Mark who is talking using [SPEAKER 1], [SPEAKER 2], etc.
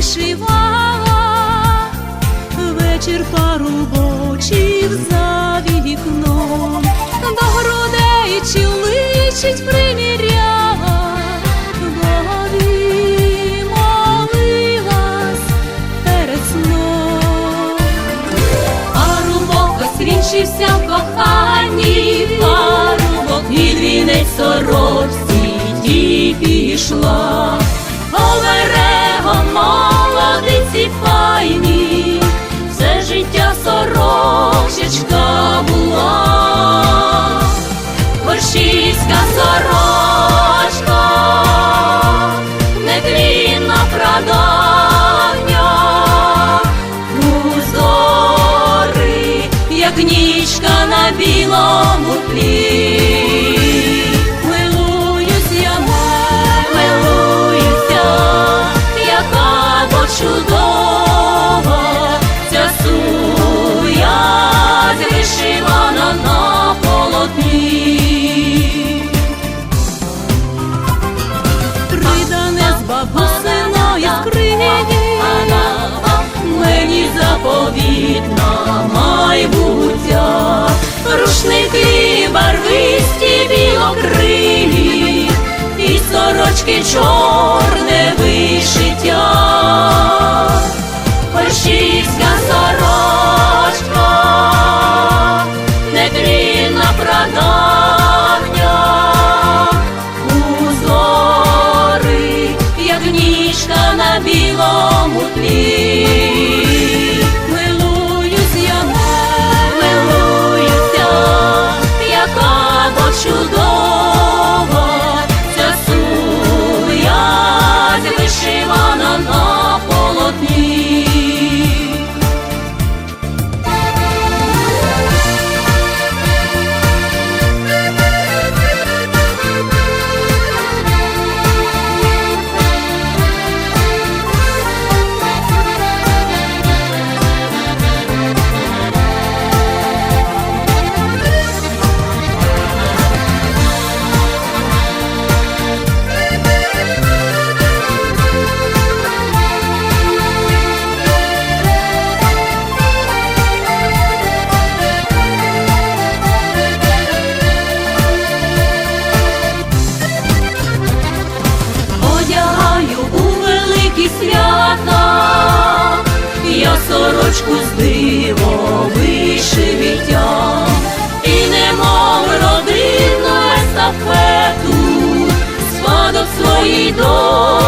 [SPEAKER 1] вишивала, вечір парубочив за вікном, до грудей чи личить приміряла, Богові молилась перед сном. Парубок освічився в коханні, парубок і вінець сорочці ті пішла, Оверегом молодиці файні, все життя сорочечка була, Борщівська сорочка, нетлінна прадавня, узори, як нічка на білому тлі. Сорочки чорне вишиття, Польщівська сорочка, сорочку з диво вишивіття, і немов родину естафету, спадок своїй доні